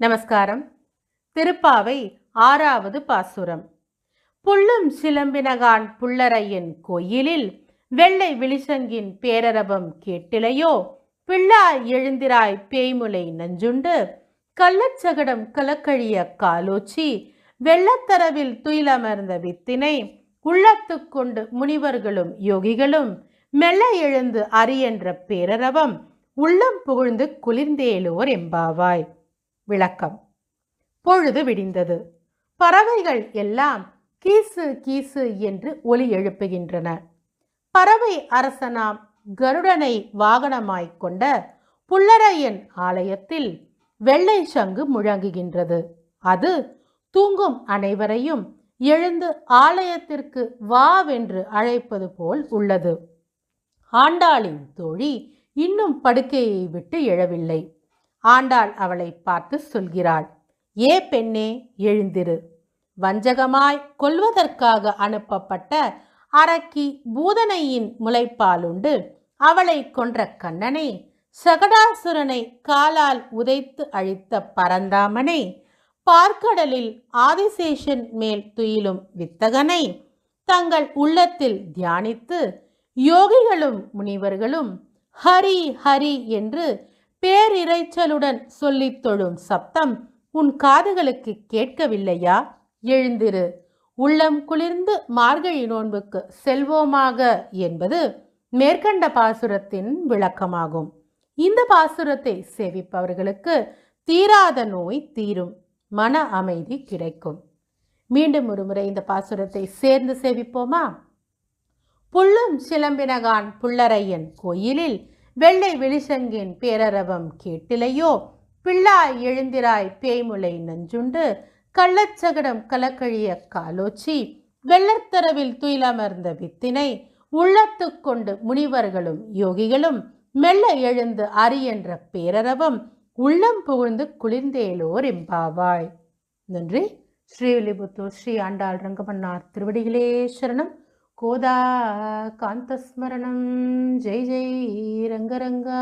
நமஸ்காரம். திருப்பாவை ஆறாவது பாசுரம். புள்ளும் சிலம்பினகான் புள்ளரையின் கோயிலில் வெள்ளை விழிசங்கின் பேரரவம் கேட்டிலையோ? பிள்ளாய் எழுந்திராய் பேய்முலை நஞ்சுண்டு கள்ளச்சகடம் கலக்கழிய காலோச்சி வெள்ளத்தரவில் துயிலமர்ந்த வித்தினை உள்ளத்துக்கொண்டு முனிவர்களும் யோகிகளும் மெல்ல எழுந்து அரியென்ற பேரரவம் உள்ளம் புகழ்ந்து குளிர்ந்தேலோர் எம்பாவாய். விளக்கம். பொழுது விடிந்தது. பறவைகள் எல்லாம் கீசு கீசு என்று ஒலி எழுப்புகின்றன. பறவை அரசனாம் கருடனை வாகனமாய்க் கொண்ட புல்லரையன் ஆலயத்தில் வெள்ளை சங்கு முழங்குகின்றது. அது தூங்கும் அனைவரையும் எழுந்து ஆலயத்திற்கு வாவென்று அழைப்பது போல் உள்ளது. ஆண்டாளின் தோழி இன்னும் படுக்கையை விட்டு எழவில்லை. ஆண்டாள் அவளை பார்த்து சொல்கிறாள் ஏ பெண்ணே எழுந்திரு. வஞ்சகமாய் கொல்வதற்காக அனுப்பப்பட்ட அரக்கி பூதனையின் முளைப்பாலுண்டு. அவளை கொன்ற கண்ணனை சகடாசுரனை காலால் உதைத்து அழித்த பரந்தாமனை பார்க்கடலில் ஆதிசேஷன் மேல் துயிலும் வித்தகனை தங்கள் உள்ளத்தில் தியானித்து யோகிகளும் முனிவர்களும் ஹரி ஹரி என்று பேரிரைச்சலுடன் சொல்லித் தொழும் சப்தம் உன் காதுகளுக்கு கேட்கவில்லையா? எழுந்திரு. உள்ளம் குளிர்ந்து மார்கழி நோன்புக்கு செல்வோமாக என்பது மேற்கண்ட பாசுரத்தின் விளக்கமாகும். இந்த பாசுரத்தை சேவிப்பவர்களுக்கு தீராத நோய் தீரும். மன அமைதி கிடைக்கும். மீண்டும் ஒருமுறை இந்த பாசுரத்தை சேர்ந்து சேவிப்போமா? புள்ளும் சிலம்பினகான் புள்ளரையன் கோயிலில் வெள்ளை வெளிசங்கின் பேரரவம் கேட்டிலையோ? பிள்ளாய் எழுந்திராய் பேய்முலை நஞ்சுண்டு. கள்ளச்சகடம் கலக்கழிய காலோச்சி. வெள்ளத்தரவில் துயிலமர்ந்த வித்தினை. உள்ளத்து கொண்டு முனிவர்களும் யோகிகளும் மெல்ல எழுந்து அரியென்ற பேரரவம். உள்ளம் புகழ்ந்து குளிர்ந்தேலோர் எம்பாவாய். நன்றி. ஸ்ரீவில்லிபுத்தூர் ஸ்ரீ ஆண்டாள் ரங்கமன்னார் திருவடிகளே சரணம். கோதா காந்தஸ்மரணம் ஜெய் ஜெய் ரங்கரங்கா.